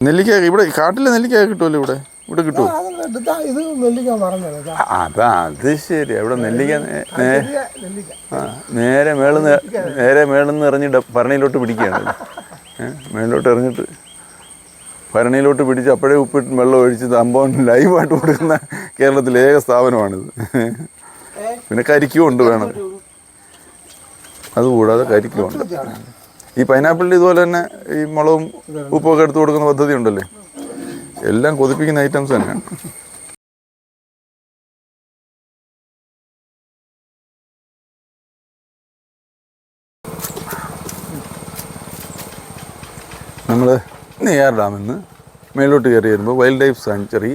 നെല്ലിക്ക ഇവിടെ കാട്ടിലെ നെല്ലിക്ക കിട്ടുമല്ലോ ഇവിടെ? ഇവിടെ കിട്ടുമോ? അത് ഇത് നെല്ലിക്ക മറന്നത്. അതാ അത് ശരി അവിടെ നെല്ലിക്ക നേരെ മേളിൽ നിന്ന് നെല്ലിക്ക. നേരെ മേളിന്ന് നേരെ മേളിന്ന് എറിഞ്ഞ് ഡ- ഭരണിയിലോട്ട് പിടിക്കുകയാണ്. മേളിലോട്ട് എറിഞ്ഞിട്ട് ഭരണിയിലോട്ട് പിടിച്ച് അപ്പോഴേ ഉപ്പിട്ട് വെള്ളം ഒഴിച്ച് സംഭവം ലൈവായിട്ട് കൊടുക്കുന്ന കേരളത്തിലെ ഏക സ്ഥാപനമാണിത്. പിന്നെ കരിക്കും ഉണ്ട് വേണം അതുകൂടാതെ കരിക്കും ഉണ്ട് ഈ പൈനാപ്പിളിൽ ഇതുപോലെ തന്നെ ഈ മുളകും ഉപ്പൊക്കെ എടുത്തു കൊടുക്കുന്ന പദ്ധതി ഉണ്ടല്ലേ? എല്ലാം കൊതിപ്പിക്കുന്ന ഐറ്റംസ് തന്നെയാണ്. നമ്മൾ നെയ്യാർ ഡാമിൽ നിന്ന് മേലോട്ട് കയറി വരുമ്പോൾ വൈൽഡ് ലൈഫ് സാങ്ച്വറി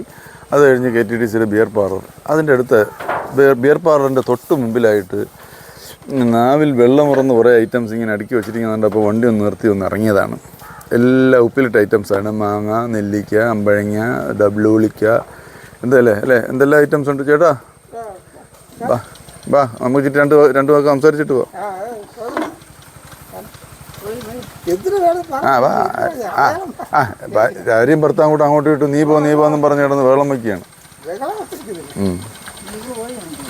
അത് കഴിഞ്ഞ് കെ ടി ഡി സിയുടെ ബിയർ പാർലർ. അതിന്റെ അടുത്ത് ബിയർ ബിയർ പാർലറിന്റെ തൊട്ട് മുമ്പിലായിട്ട് നാവിൽ വെള്ളം ഉറന്ന് കുറേ ഐറ്റംസ് ഇങ്ങനെ അടുക്കി വെച്ചിരിക്കുന്നുണ്ട്. അപ്പോൾ വണ്ടി ഒന്ന് നിർത്തി ഒന്ന് ഇറങ്ങിയതാണ്. എല്ലാ ഉപ്പിലിട്ട ഐറ്റംസാണ് മാങ്ങ നെല്ലിക്ക അമ്പഴങ്ങ ഡബ്ലൂളിക്ക എന്തല്ലേ അല്ലേ? എന്തെല്ലാം ഐറ്റംസ് ഉണ്ട് ചേട്ടാ? ബാ ബാ നമുക്ക് രണ്ട് രണ്ട് വാക്ക് സംസാരിച്ചിട്ട് പോവാം. ആ, വാ ആ ആ ഭാര്യയും ഭർത്താവും കൂടെ അങ്ങോട്ട് ഇട്ടു നീ പോ നീ പോന്നും പറഞ്ഞു കിടന്ന് വെള്ളം വയ്ക്കുകയാണ്.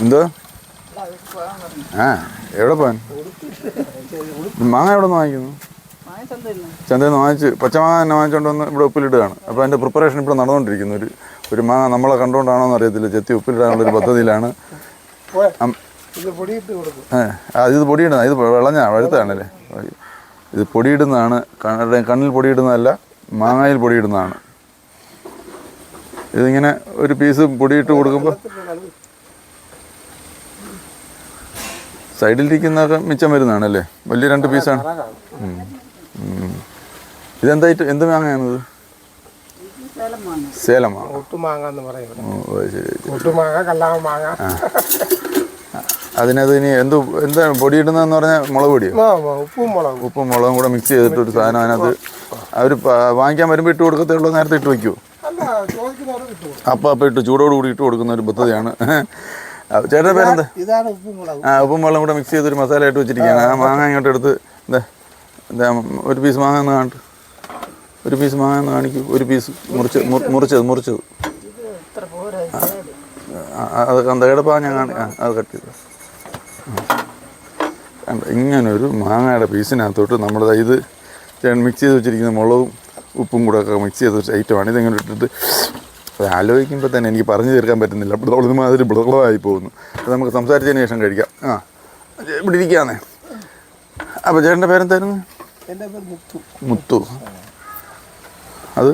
എന്തോ? ആ എവിടെ പോകാൻ മാങ്ങ എവിടെ നിന്ന് വാങ്ങിക്കുന്നു? ചന്തയിൽ നിന്ന് വാങ്ങിച്ച് പച്ചമാങ്ങ തന്നെ വാങ്ങിച്ചുകൊണ്ട് വന്ന് ഇവിടെ ഉപ്പിലിടുകയാണ്. അപ്പോൾ അതിന്റെ പ്രിപ്പറേഷൻ ഇപ്പോൾ നടന്നുകൊണ്ടിരിക്കുന്നു. ഒരു ഒരു മാങ്ങ നമ്മളെ കണ്ടുകൊണ്ടാണോ എന്ന് അറിയത്തില്ല. ചെത്തി ഉപ്പിലിടാനുള്ള ഒരു പദ്ധതിയിലാണ്. അത് ഇത് പൊടിയിടുന്ന ഇത് വിളഞ്ഞ വഴുത്താണല്ലേ ഇത് പൊടിയിടുന്നതാണ് കണ്ണിൽ പൊടിയിടുന്നതല്ല മാങ്ങയിൽ പൊടിയിടുന്നതാണ്. ഇതിങ്ങനെ ഒരു പീസ് പൊടിയിട്ട് കൊടുക്കുമ്പോൾ സൈഡിലിരിക്കുന്നതൊക്കെ മിച്ചം വരുന്നതാണ് അല്ലേ വലിയ രണ്ട് പീസാണ് ഇതെന്തായിട്ട് എന്ത് മാങ്ങയാണിത്? സേലം മാങ്ങ. അതിനകത്ത് ഇനി എന്ത് എന്താണ് പൊടി ഇടുന്നതെന്ന് പറഞ്ഞാൽ മുളക് ആ, ഉപ്പും മുളകും. ഉപ്പും മുളകും കൂടെ മിക്സ് ചെയ്തിട്ട് ഒരു സാധനം അതിനകത്ത് അവർ വാങ്ങിക്കാൻ വരുമ്പോൾ ഇട്ട് കൊടുക്കത്തേ ഉള്ളൂ നേരത്തെ ഇട്ട് വയ്ക്കുമോ അപ്പം അപ്പം ഇട്ട് ചൂടോട് കൂടി ഇട്ട് കൊടുക്കുന്ന ഒരു പദ്ധതിയാണ്. ചേട്ടന്റെ പേരെന്താ? ഇതാണ് ഉപ്പും മുളകും ആ ഉപ്പും വെള്ളം കൂടെ മിക്സ് ചെയ്തൊരു മസാല ആയിട്ട് വെച്ചിരിക്കുകയാണ്. ആ മാങ്ങ ഇങ്ങോട്ട് എടുത്ത് എന്താ എന്താ ഒരു പീസ് മാങ്ങ എന്ന് കാണിട്ട്. ഒരു പീസ് മാങ്ങ എന്ന് കാണിക്കൂ. ഒരു പീസ് മുറിച്ച് മുറി- മുറിച്ചത് മുറിച്ചത്. അത് കന്തകടപ്പാ ഞാൻ കാണി ആ അത് കട്ട് ചെയ്തു. കണ്ട? ഇങ്ങനൊരു മാങ്ങയുടെ പീസിനകത്തോട്ട് നമ്മൾ ഇത് മിക്സ് ചെയ്ത് വെച്ചിരിക്കുന്ന മുളകും ഉപ്പും കൂടെ ഒക്കെ മിക്സ് ചെയ്ത ഒരു ഐറ്റമാണ് ഇതിങ്ങനെ ഇട്ടിട്ട് അത് ആലോചിക്കുമ്പോൾ തന്നെ എനിക്ക് പറഞ്ഞു തീർക്കാൻ പറ്റുന്നില്ല. അപ്പോൾ മാതിരി ബിളകളായി പോകുന്നു. അത് നമുക്ക് സംസാരിച്ചതിന് ശേഷം കഴിക്കാം. ആ ഇവിടെ ഇരിക്കാന്നേ. അപ്പോൾ ചേട്ടന്റെ പേരെന്തായിരുന്നു? മുത്തു. അത്?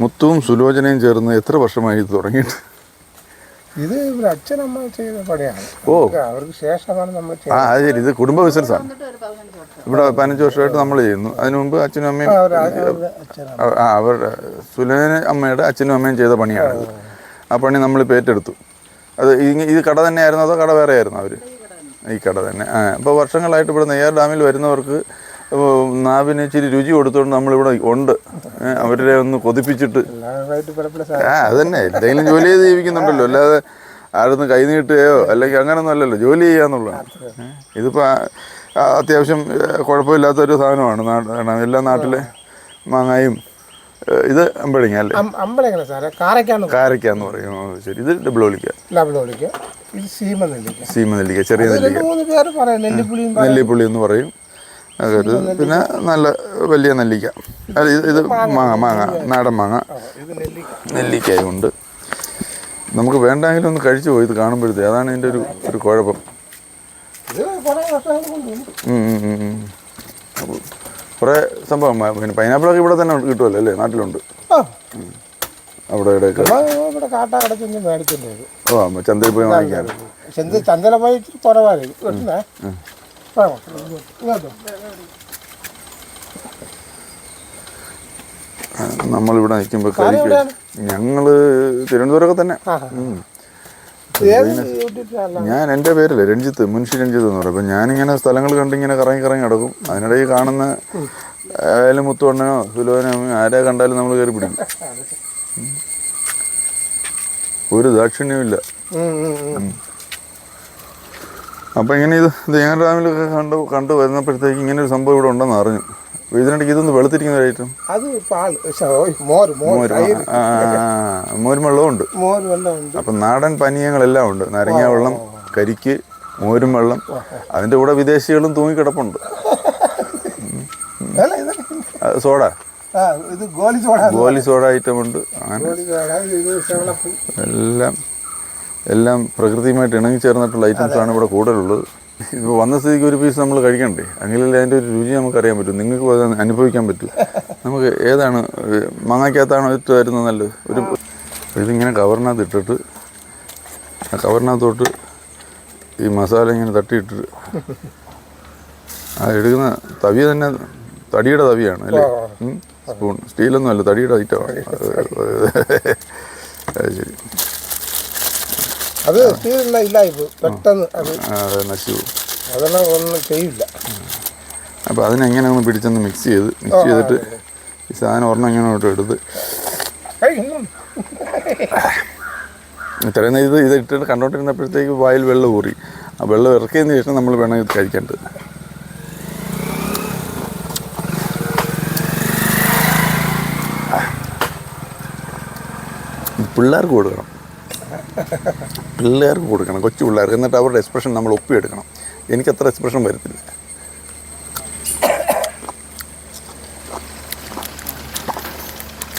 മുത്തുവും സുലോചനയും ചേർന്ന് എത്ര വർഷമായി ഇത് തുടങ്ങിയിട്ട്? ഇത് അച്ഛനമ്മ ചെയ്ത പണിയാണ്. ഓ. അവർക്ക് ശേഷമാണ് നമ്മൾ ആ അത് ശരി. ഇത് കുടുംബ ബിസിനസ്സാണ് ഇവിടെ പതിനഞ്ച് വർഷമായിട്ട് നമ്മൾ ചെയ്യുന്നു. അതിനു മുമ്പ് അച്ഛനും അമ്മയും അവർ ആ, ആ അവരുടെ സുലേന അമ്മയുടെ അച്ഛനും അമ്മയും ചെയ്ത പണിയാണ് ആ പണി നമ്മൾ പേറ്റെടുത്തു അത് ഇത് കട തന്നെയായിരുന്നു അതോ കട വേറെ ആയിരുന്നു അവർ ഈ കട തന്നെ. ആ അപ്പോൾ വർഷങ്ങളായിട്ട് ഇവിടെ നെയ്യാർ ഡാമിൽ വരുന്നവർക്ക് നാവിന് ഇച്ചിരി രുചി കൊടുത്തോണ്ട് നമ്മളിവിടെ ഉണ്ട്. അവരെ ഒന്ന് കൊതിപ്പിച്ചിട്ട്. ആ അതന്നെ. എന്തെങ്കിലും ജോലി ചെയ്ത് ജീവിക്കുന്നുണ്ടല്ലോ. അല്ലാതെ ആരൊന്നും കൈനീട്ടുകയോ അല്ലെങ്കിൽ അങ്ങനൊന്നും അല്ലല്ലോ. ജോലി ചെയ്യാന്നുള്ളതാണ് ഇതിപ്പോൾ അത്യാവശ്യം കുഴപ്പമില്ലാത്തൊരു സാധനമാണ്. എല്ലാ നാട്ടിലെ മാങ്ങായും ഇത് അമ്പഴങ്ങ അല്ലേ? സാറേ. കാരക്കാന്ന് കാരക്കാന്ന് പറയും. ശരി. ഇത് ഡബിൾ ഒളിക്ക ഇത് സീമ നെല്ലിക്ക. സീമ നെല്ലിക്ക ചെറിയ നെല്ലിക്ക. നെല്ലിപ്പുള്ളി എന്ന് പറയും. അതൊക്കെ ഒരു പിന്നെ നല്ല വലിയ നെല്ലിക്ക. അത് ഇത് മാങ്ങ. മാങ്ങ. നാടൻ മാങ്ങ. നെല്ലിക്കയുണ്ട്. നമുക്ക് വേണ്ടെങ്കിലും ഒന്ന് കഴിച്ചു പോയി ഇത് കാണുമ്പോഴത്തേ. അതാണ് ഇതിന്റെ ഒരു ഒരു കുഴപ്പം. കുറെ സംഭവം പിന്നെ പൈനാപ്പിളൊക്കെ ഇവിടെ തന്നെ കിട്ടുമല്ലോ അല്ലേ? നാട്ടിലുണ്ട്. അവിടെ ഇവിടെയൊക്കെ. ഇവിടെ ഓ ചന്തയിൽ പോയി വാങ്ങിക്കാറ്. ചന്തയിൽ പോയി ഇച്ചിരി വേണോ? ഇങ്ങോട്ടോ നമ്മളിവിടെ നിൽക്കുമ്പോൾ കഴിക്കും? ഞങ്ങൾ തിരുവനന്തപുരമൊക്കെ തന്നെ. ഞാൻ എന്റെ പേരല്ലേ രഞ്ജിത്ത് മുൻഷി രഞ്ജിത്ത് എന്ന് പറയും. അപ്പം ഞാനിങ്ങനെ സ്ഥലങ്ങൾ കണ്ടിങ്ങനെ കറങ്ങി കറങ്ങി കിടക്കും അതിനിടയിൽ കാണുന്ന ആയാലും മുത്തുവണ്ണനോ സുലോനോ ആരെ കണ്ടാലും നമ്മൾ കയറി പിടിക്കും. ഒരു ദാക്ഷിണ്യവും ദാക്ഷിണ്യമില്ല അപ്പം ഇങ്ങനെ ഇത് ദേങ്ങ ഡാമിലൊക്കെ കണ്ടു കണ്ടു വരുന്നപ്പോഴത്തേക്ക് ഇങ്ങനെ ഒരു സംഭവം ഇവിടെ ഉണ്ടെന്ന് അറിഞ്ഞു. ഇതിനിടയ്ക്ക് ഇതൊന്ന് വെളുത്തിരിക്കുന്ന ഐറ്റം അത് മോര് മോര് മോര് ആ, ആ, ആ, മോരും വെള്ളവും ഉണ്ട് മോര് വെള്ളം ഉണ്ട് അപ്പം നാടൻ പാനീയങ്ങളെല്ലാം ഉണ്ട്. നാരങ്ങ വെള്ളം കരിക്ക് മോരും വെള്ളം അതിന്റെ കൂടെ വിദേശികളും തൂങ്ങിക്കിടപ്പുണ്ട്. സോഡ. ഗോലി സോഡ. ഐറ്റം ഉണ്ട്. അങ്ങനെ. എല്ലാം എല്ലാം പ്രകൃതിയുമായിട്ട് ഇണങ്ങിച്ചേർന്നിട്ടുള്ള ഐറ്റംസ് ആണ് ഇവിടെ കൂടുതലുള്ളത്. ഇപ്പോൾ വന്ന സ്ഥിതിക്ക് ഒരു പീസ് നമ്മൾ കഴിക്കണ്ടേ? അങ്ങനെയല്ലേ അതിന്റെ ഒരു രുചി നമുക്ക് അറിയാൻ പറ്റും. നിങ്ങൾക്ക് അത് അനുഭവിക്കാൻ പറ്റും. നമുക്ക് ഏതാണ് മാങ്ങയ്ക്കകത്താണോ ഏറ്റവും വരുന്നത് നല്ലത്? ഒരു ഇതിങ്ങനെ കവറിനകത്ത് ഇട്ടിട്ട് ആ കവറിനകത്തോട്ട് ഈ മസാല ഇങ്ങനെ തട്ടിയിട്ടിട്ട് ആ എടുക്കുന്ന തവിയ തന്നെ തടിയുടെ തവിയാണ് അല്ലേ. സ്പൂൺ സ്റ്റീലൊന്നും അല്ല തടിയുടെ ഐറ്റമാണ് അത് ശരി. അത് തീരുന്ന ഇല്ല ഇപ്പൊ പെട്ടെന്ന് അത് നശിച്ചു അതെല്ലാം ഒന്നും ചെയ്യില്ല. അപ്പോൾ അതിനെങ്ങനെ ഒന്ന് പിടിച്ചൊന്ന് മിക്സ് ചെയ്ത് മിക്സ് ചെയ്തിട്ട് ഈ സാധനം ഒരെണ്ണം ഇങ്ങനെ ഇങ്ങോട്ട് എടുത്ത്. ഇത്രയും ഇത് ഇത് ഇട്ടിട്ട് കണ്ടോണ്ടിരുന്നപ്പോഴത്തേക്ക് വായിൽ വെള്ളം ഊറി. ആ വെള്ളം ഇറക്കിയതിന് ശേഷം നമ്മൾ വേണം ഇത് കഴിക്കേണ്ടത്. പിള്ളേർക്ക് കൊടുക്കണം. പിള്ളേർക്ക് കൊടുക്കണം കൊച്ചു പിള്ളേർക്ക്. എന്നിട്ട് അവരുടെ എക്സ്പ്രഷൻ നമ്മൾ ഒപ്പിയെടുക്കണം. എനിക്ക് അത്ര എക്സ്പ്രഷൻ വരത്തില്ല.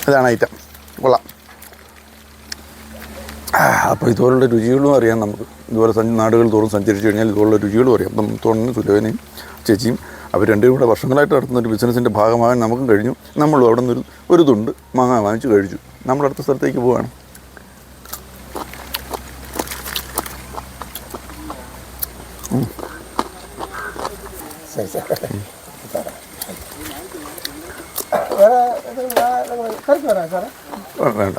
ഇതാണ് ഐറ്റം കൊള്ളാം. അപ്പോൾ ഇതുപോലുള്ള രുചികളും അറിയാം നമുക്ക്. ഇതുപോലെ സഞ്ചി നാടുകൾ തോറും സഞ്ചരിച്ചു കഴിഞ്ഞാൽ ഇതുപോലുള്ള രുചികളും അറിയാം. അപ്പം തോന്നുന്നു സുലഭനയും ചേച്ചിയും അവർ രണ്ടുപേരും കൂടെ വർഷങ്ങളായിട്ട് നടത്തുന്ന ഒരു ബിസിനസ്സിന്റെ ഭാഗമാകാൻ നമുക്കും കഴിഞ്ഞു. നമ്മളും അവിടെ നിന്ന് ഒരു ഒരു തുണ്ട് മാങ്ങ വാങ്ങിച്ച് കഴിച്ചു. നമ്മളടുത്ത സ്ഥലത്തേക്ക് പോവുകയാണ് വേണ്ട